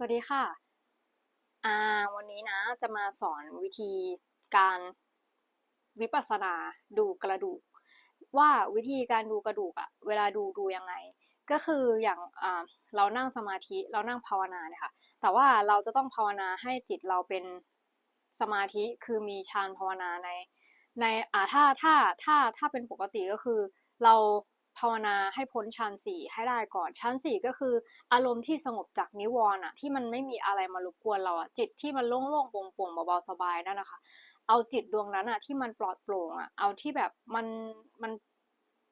สวัสดีค่ะ อ่า วันนี้นะจะมาสอนวิธีการวิปัสสนาดูกระดูก ว่าวิธีการดูกระดูกอะเวลาดูดูยังไง ก็คืออย่างอ่าเรานั่งสมาธิเรานั่งภาวนาเนี่ยค่ะ แต่ว่าเราจะต้องภาวนาให้จิตเราเป็นสมาธิคือมีฌานภาวนาในในอ่าถ้าถ้าถ้าถ้าเป็นปกติก็คือเรา ภาวนาให้พ้นฌานสี่ให้ได้ก่อนฌานสี่ก็คือ อารมณ์ที่สงบจากนิวรณ์อะที่มันไม่มีอะไรมารบกวนเราอะจิตที่มันโล่งๆโปร่งๆเบาๆสบายนั่นนะคะเอาจิตดวงนั้นอะที่มันปลอดโปร่งอะเอาที่แบบมันมัน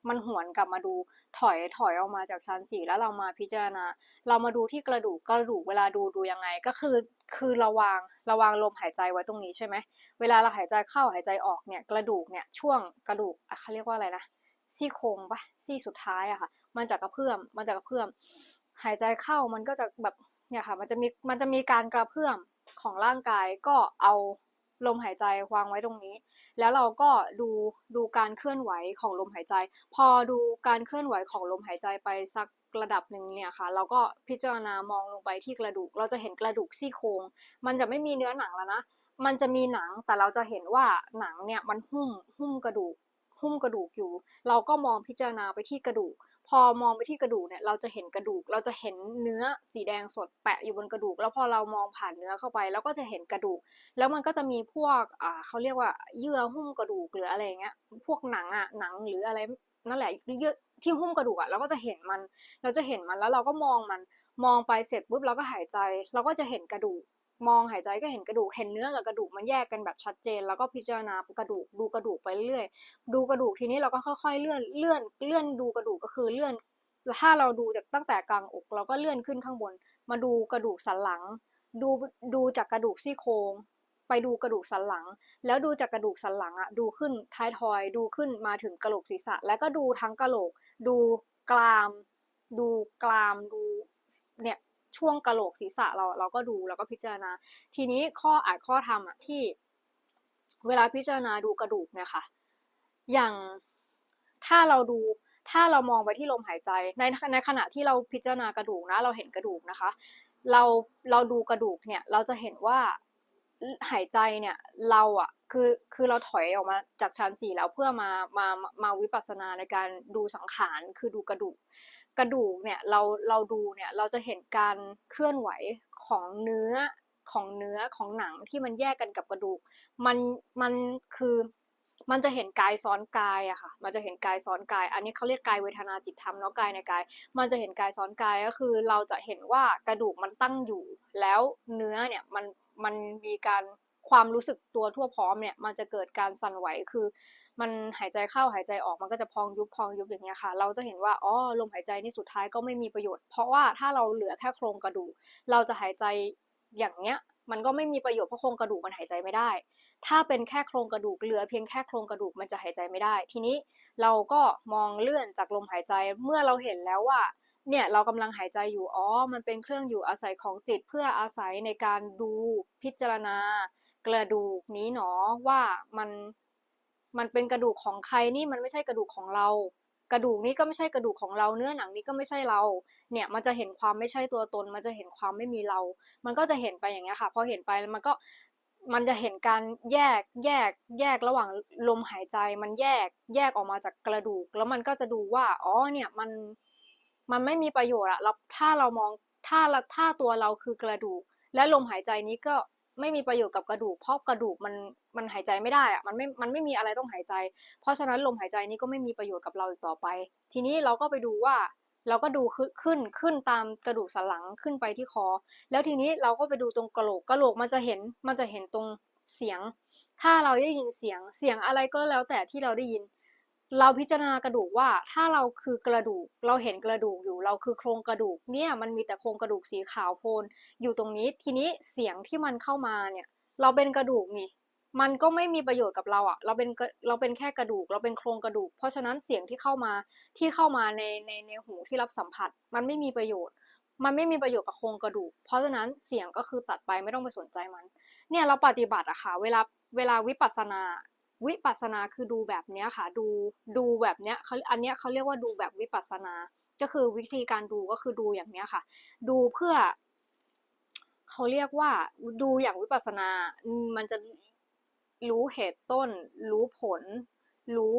มันหวนกลับมาดูถอยถอยออกมาจากชั้นสี่แล้วเรามาพิจารณา เรามาดูที่กระดูกกระดูกเวลาดูดูยังไงก็คือคือระวางระวางลมหายใจไว้ตรงนี้ใช่ไหมเวลาเราหายใจเข้าหายใจออกเนี่ยกระดูกเนี่ยช่วงกระดูกอะเขาเรียกว่าอะไรนะ ซี่โครงปะซี่สุดท้ายอะค่ะ มันจะกระเพื่อมมันจะกระเพื่อมหายใจเข้ามันก็จะแบบเนี่ยค่ะ มันจะมีมันจะมีการกระเพื่อมของร่างกายก็เอาลมหายใจวางไว้ตรงนี้ แล้วเราก็ดูดูการเคลื่อนไหวของลมหายใจ พอดูการเคลื่อนไหวของลมหายใจไปสักระดับหนึ่งเนี่ยค่ะ เราก็พิจารณามองลงไปที่กระดูก เราจะเห็นกระดูกซี่โครงมันจะไม่มีเนื้อหนังแล้วนะ มันจะมีหนังแต่เราจะเห็นว่าหนังเนี่ยมันหุ้มหุ้มกระดูก หุ้มกระดูกอยู่ เราก็มองพิจารณาไปที่กระดูก พอมองไปที่กระดูกเนี่ยเราจะเห็นกระดูก เราจะเห็นเนื้อสีแดงสดแปะอยู่บนกระดูก แล้วพอเรามองผ่านเนื้อเข้าไปเราก็จะเห็นกระดูก แล้วมันก็จะมีพวกอ่าเขาเรียกว่าเยื่อหุ้มกระดูกหรืออะไรเงี้ยพวกหนังอะหนังหรืออะไรนั่นแหละเยื่อที่หุ้มกระดูกอะเราก็จะเห็นมัน เราจะเห็นมันแล้วเราก็มองมัน มองไปเสร็จปุ๊บเราก็หายใจ เราก็จะเห็นกระดูก มองหายใจก็เห็นกระดูกเห็นเนื้อกับกระดูกมันแยกกันแบบชัดเจน แล้วก็พิจารณากระดูกดูกระดูกไปเรื่อยดูกระดูกทีนี้เราก็ค่อยๆเลื่อนเลื่อนเลื่อนดูกระดูกก็คือเลื่อนถ้าเราดูจากตั้งแต่กลางอก เราก็เลื่อนขึ้นข้างบน มาดูกระดูกสันหลัง ดูดูจากกระดูกซี่โครงไปดูกระดูกสันหลัง แล้วดูจากกระดูกสันหลังอะดูขึ้นท้ายทอย ดูขึ้นมาถึงกระโหลกศีรษะ แล้วก็ดูทั้งกระโหลก ดูกราม ดูกรามดูเนี่ย ช่วงกระโหลกศีรษะเราเราก็ดูแล้วก็พิจารณา ทีนี้ข้ออ่านข้อธรรมอะที่ เวลาพิจารณาดูกระดูกเนี่ยค่ะ อย่างถ้าเราดูถ้าเรามองไปที่ลมหายใจในในขณะที่เราพิจารณากระดูกนะ เราเห็นกระดูกนะคะ เราเราดูกระดูกเนี่ย เราจะเห็นว่าหายใจเนี่ยเราอะคือคือเราถอยออกมาจากชั้นสี่แล้วเพื่อมามามาวิปัสสนาในการดูสังขารคือดูกระดูก กระดูกเนี่ยเราเราดูเนี่ยเราจะเห็นการเคลื่อนไหวของเนื้อของเนื้อของหนังที่มันแยกกันกับกระดูก มันมันคือมันจะเห็นกายซ้อนกายอะค่ะ มันจะเห็นกายซ้อนกาย อันนี้เขาเรียกกายเวทนาจิตธรรมเนาะกายในกาย มันจะเห็นกายซ้อนกายก็คือ เราจะเห็นว่ากระดูกมันตั้งอยู่ แล้วเนื้อเนี่ยมันมันมีการความรู้สึกตัวทั่วพร้อมเนี่ย มันจะเกิดการสั่นไหวคือ มันหายใจเข้าหายใจออกมันก็จะพองยุบพองยุบอย่างเงี้ยค่ะ เราจะเห็นว่าอ๋อลมหายใจนี่สุดท้ายก็ไม่มีประโยชน์ เพราะว่าถ้าเราเหลือแค่โครงกระดูกเราจะหายใจอย่างเงี้ย มันก็ไม่มีประโยชน์เพราะโครงกระดูกมันหายใจไม่ได้ ถ้าเป็นแค่โครงกระดูกเหลือเพียงแค่โครงกระดูกมันจะหายใจไม่ได้ ทีนี้เราก็มองเลื่อนจากลมหายใจเมื่อเราเห็นแล้วว่าเนี่ยเรากำลังหายใจอยู่อ๋อ มันเป็นเครื่องอยู่อาศัยของจิตเพื่ออาศัยในการดูพิจารณากระดูกนี้หนอว่ามัน มันเป็นกระดูกของใครนี่มันไม่ใช่กระดูกของเรา กระดูกนี้ก็ไม่ใช่กระดูกของเรา เนื้อหนังนี้ก็ไม่ใช่เรา เนี่ยมันจะเห็นความไม่ใช่ตัวตน มันจะเห็นความไม่มีเรา มันก็จะเห็นไปอย่างเงี้ยค่ะ พอเห็นไปมันก็มันจะเห็นการแยกแยกแยกระหว่างลมหายใจ มันแยกแยกออกมาจากกระดูก แล้วมันก็จะดูว่าอ๋อเนี่ยมันมันไม่มีประโยชน์อะเราถ้าเรามองถ้าถ้าตัวเราคือกระดูก และลมหายใจนี้ก็ ไม่มีประโยชน์กับกระดูกเพราะกระดูกมันมันหายใจไม่ได้อะมันไม่มันไม่มีอะไรต้องหายใจ เพราะฉะนั้นลมหายใจนี้ก็ไม่มีประโยชน์กับเราอีกต่อไป ทีนี้เราก็ไปดูว่าเราก็ดูขึ้นขึ้นตามกระดูกสันหลังขึ้นไปที่คอ แล้วทีนี้เราก็ไปดูตรงกระโหลกกระโหลกมันจะเห็นมันจะเห็นตรงเสียง ถ้าเราได้ยินเสียงเสียงอะไรก็แล้วแต่ที่เราได้ยิน เราพิจารณากระดูกว่าถ้าเราคือกระดูก เราเห็นกระดูกอยู่เราคือโครงกระดูกเนี่ยมันมีแต่โครงกระดูกสีขาวโพลนอยู่ตรงนี้ทีนี้เสียงที่มันเข้ามาเนี่ย เราเป็นกระดูกนี่มันก็ไม่มีประโยชน์กับเราอะเราเป็นเราเป็นแค่กระดูก เราเป็นโครงกระดูก เพราะฉะนั้นเสียงที่เข้ามาที่เข้ามาในในในหูที่รับสัมผัส มันไม่มีประโยชน์ มันไม่มีประโยชน์กับโครงกระดูก เพราะฉะนั้นเสียงก็คือตัดไปไม่ต้องไปสนใจมัน เนี่ยเราปฏิบัติอะค่ะ เวลาเวลาวิปัสสนา วิปัสสนาคือดูแบบเนี้ยค่ะ ดูดูแบบเนี้ยเขาอันเนี้ยเขาเรียกว่าดูแบบวิปัสสนา ก็คือวิธีการดูก็คือดูอย่างเนี้ยค่ะ ดูเพื่อเขาเรียกว่าดูอย่างวิปัสสนาอืมมันจะรู้เหตุต้น รู้ผล รู้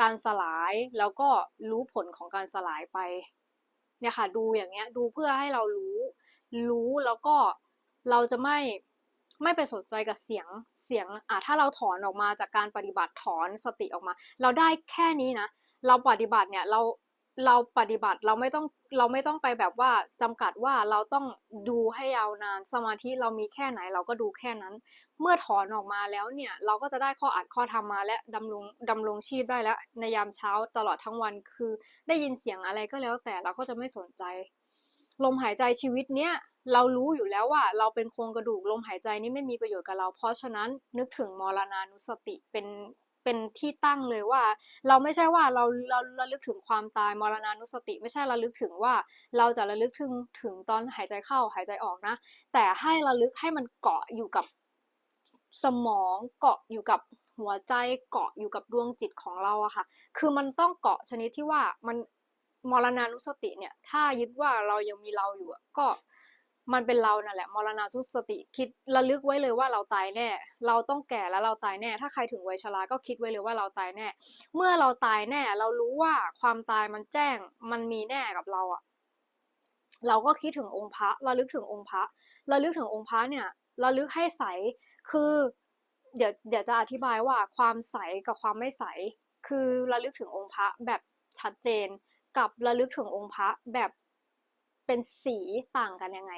การสลาย แล้วก็รู้ผลของการสลายไป เนี่ยค่ะ ดูอย่างเงี้ย ดูเพื่อให้เรารู้ รู้แล้วก็เราจะไม่ ไม่ไปสนใจกับเสียงเสียงอะถ้าเราถอนออกมาจากการปฏิบัติถอนสติออกมา เราได้แค่นี้นะ เราปฏิบัติเนี่ยเราเราปฏิบัติเราไม่ต้องเราไม่ต้องไปแบบว่าจำกัดว่าเราต้องดูให้ยาวนานสมาธิเรามีแค่ไหนเราก็ดูแค่นั้น เมื่อถอนออกมาแล้วเนี่ยเราก็จะได้ข้ออัดข้อธรรมมาและดำรงดำรงชีพได้แล้วในยามเช้าตลอดทั้งวันคือ ได้ยินเสียงอะไรก็แล้วแต่เราก็จะไม่สนใจ ลมหายใจชีวิตเนี้ย เรารู้อยู่แล้วว่า เราเป็นโครงกระดูกลมหายใจนี่ไม่มีประโยชน์กับเรา เพราะฉะนั้นนึกถึงมรณานุสติเป็นเป็นที่ตั้งเลยว่า เราไม่ใช่ว่าเราเราระลึกถึงความตายมรณานุสติ ไม่ใช่ระลึกถึงว่า เราจะระลึกถึงถึงตอนหายใจเข้าหายใจออกนะ แต่ให้ระลึกให้มันเกาะอยู่กับสมองเกาะอยู่กับหัวใจเกาะอยู่กับดวงจิตของเราอะค่ะ คือมันต้องเกาะชนิดที่ว่ามันมรณานุสติเนี่ย ถ้ายึดว่าเรายังมีเราอยู่ก็ มันเป็นเรานั่นแหละมรณานุสติคิดระลึกไว้เลยว่าเราตายแน่ เราต้องแก่แล้วเราตายแน่ ถ้าใครถึงวัยชราก็คิดไว้เลยว่าเราตายแน่ เมื่อเราตายแน่ เรารู้ว่าความตายมันแจ้งมันมีแน่กับเราอะเราก็คิดถึงองค์พระระลึกถึงองค์พระระลึกถึงองค์พระเนี่ยระลึกให้ใสคือเดี๋ยวเดี๋ยวจะอธิบายว่าความใสกับความไม่ใส คือระลึกถึงองค์พระแบบชัดเจน กับระลึกถึงองค์พระแบบเป็นสีต่างกันยังไง